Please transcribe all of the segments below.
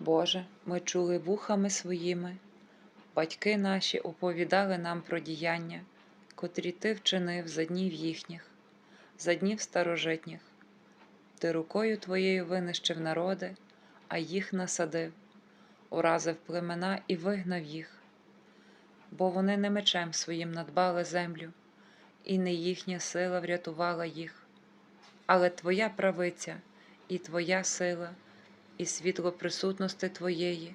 Боже, ми чули вухами своїми, батьки наші оповідали нам про діяння, котрі ти вчинив за днів їхніх, за днів старожитніх. Ти рукою твоєю винищив народи, а їх насадив, уразив племена і вигнав їх, бо вони не мечем своїм надбали землю, і не їхня сила врятувала їх, але Твоя правиця і Твоя сила, і світло присутності Твоєї,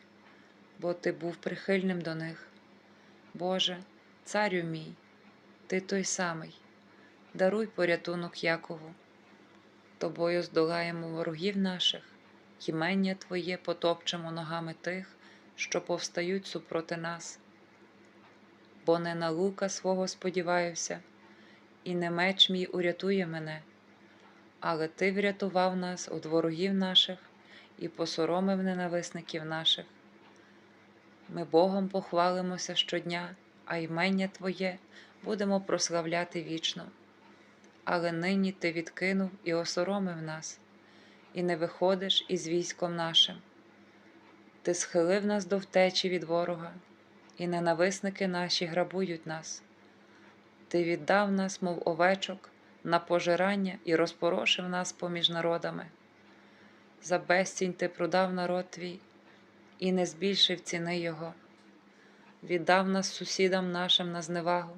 бо Ти був прихильним до них. Боже, царю мій, Ти той самий, даруй порятунок Якову. Тобою здолаємо ворогів наших, імення Твоє потопчемо ногами тих, що повстають супроти нас. Бо не на лука свого сподіваюся, і не меч мій урятує мене, але Ти врятував нас від ворогів наших і посоромив ненависників наших. Ми Богом похвалимося щодня, а ймення Твоє будемо прославляти вічно. Але нині Ти відкинув і осоромив нас, і не виходиш із військом нашим. Ти схилив нас до втечі від ворога, і ненависники наші грабують нас. Ти віддав нас, мов овечок, на пожирання і розпорошив нас поміж народами. За безцінь ти продав народ твій і не збільшив ціни його, віддав нас сусідам нашим на зневагу,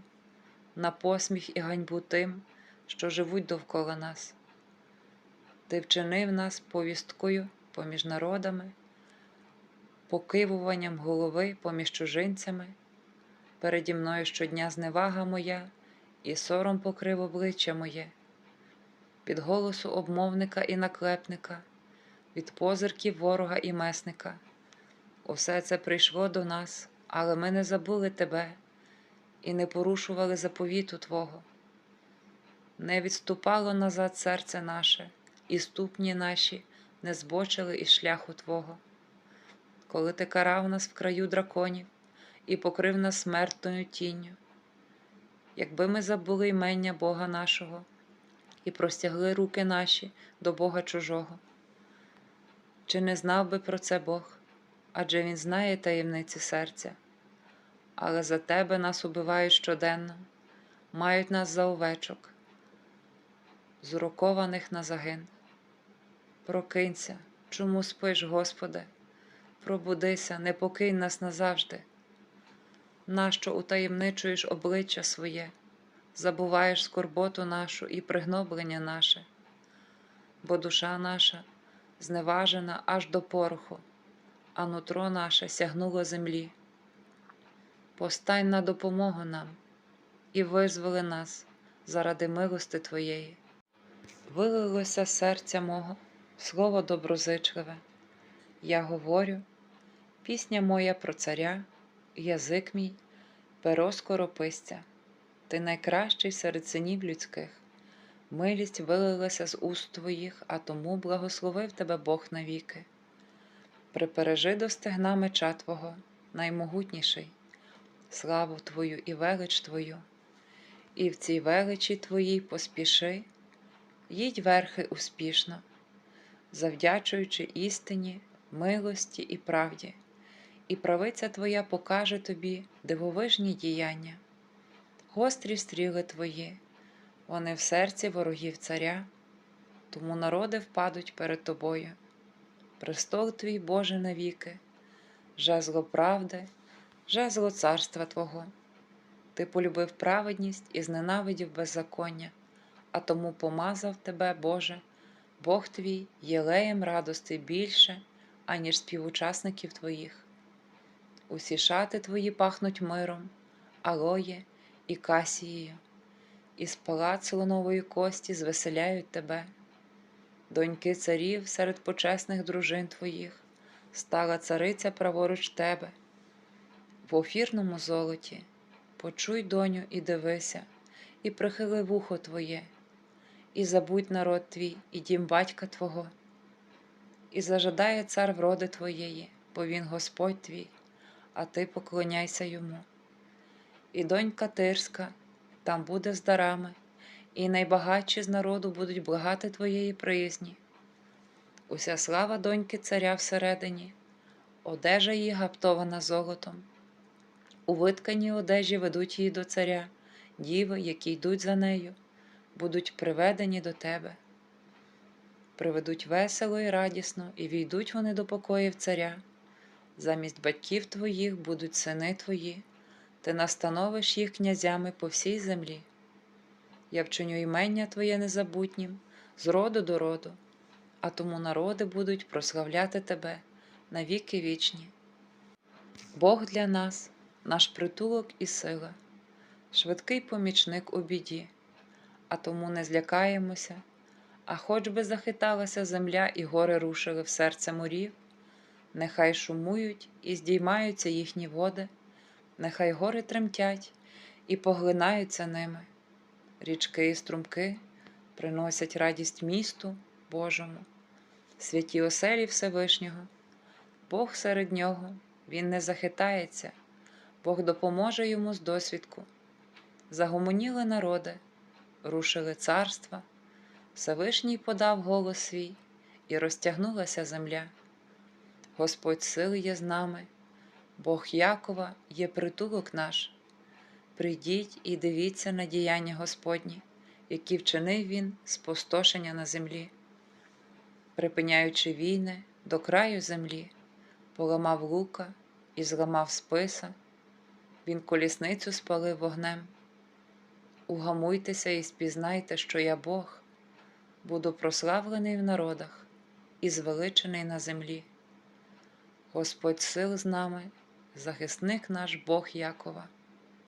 на посміх і ганьбу тим, що живуть довкола нас. Ти вчинив нас повісткою поміж народами, покивуванням голови поміж чужинцями, переді мною щодня зневага моя і сором покрив обличчя моє, від голосу обмовника і наклепника, від позирків ворога і месника. Усе це прийшло до нас, але ми не забули тебе і не порушували заповіту Твого. Не відступало назад серце наше, і ступні наші не збочили із шляху Твого. Коли ти карав нас в краю драконів і покрив нас смертною тінню, якби ми забули ймення Бога нашого і простягли руки наші до Бога чужого. Чи не знав би про це Бог? Адже Він знає таємниці серця, але за тебе нас убивають щоденно, мають нас за овечок, зурокованих на загин. Прокинься, чому спиш, Господи, пробудися, не покинь нас назавжди. Нащо утаємничуєш обличчя своє, забуваєш скорботу нашу і пригноблення наше, бо душа наша зневажена аж до пороху, а нутро наше сягнуло землі. Постань на допомогу нам і визволи нас заради милости Твоєї. Вилилося серця мого, слово доброзичливе. Я говорю, пісня моя про царя, язик мій, перо скорописця, ти найкращий серед синів людських. Милість вилилася з уст твоїх, а тому благословив тебе Бог навіки. Припережи до стегна меча Твого, наймогутніший, славу Твою і велич Твою, і в цій величі Твоїй поспіши, їдь верхи успішно, завдячуючи істині, милості і правді, і правиця Твоя покаже тобі дивовижні діяння, гострі стріли Твої, вони в серці ворогів царя, тому народи впадуть перед тобою. Престол твій, Боже, навіки, жезло правди, жезло царства Твого. Ти полюбив праведність і зненавидів беззаконня, а тому помазав тебе, Боже, Бог твій єлеєм радости більше, аніж співучасників Твоїх. Усі шати Твої пахнуть миром, алоє і касією, і з палац слонової кості звеселяють тебе. Доньки царів серед почесних дружин твоїх, стала цариця праворуч тебе. В офірному золоті почуй, доню, і дивися, і прихили вухо твоє, і забудь народ твій, і дім батька Твого, і зажадає цар вроди твоєї, бо він Господь твій, а ти поклоняйся йому. І донька Тирська там буде з дарами і найбагатші з народу будуть благати твоєї приязні. Уся слава доньки царя всередині, одежа її гаптована золотом. У витканій одежі ведуть її до царя, діви, які йдуть за нею, будуть приведені до тебе. Приведуть весело і радісно, і війдуть вони до покоїв царя. Замість батьків твоїх будуть сини твої, ти настановиш їх князями по всій землі. Я вчиню імення Твоє незабутнім з роду до роду, а тому народи будуть прославляти Тебе на віки вічні. Бог для нас, наш притулок і сила, швидкий помічник у біді, а тому не злякаємося, а хоч би захиталася земля і гори рушили в серце морів, нехай шумують і здіймаються їхні води, нехай гори тремтять і поглинаються ними. Річки і струмки приносять радість місту Божому, святі оселі Всевишнього, Бог серед нього, Він не захитається, Бог допоможе йому з досвідку. Загомоніли народи, рушили царства, Всевишній подав голос свій, і розтягнулася земля. Господь сили є з нами, Бог Якова є притулок наш. Прийдіть і дивіться на діяння Господні, які вчинив Він спустошення на землі, припиняючи війни до краю землі, поламав лука і зламав списа, Він колісницю спалив вогнем. Угамуйтеся і спізнайте, що я Бог, буду прославлений в народах і звеличений на землі. Господь сил з нами, захисник наш Бог Якова.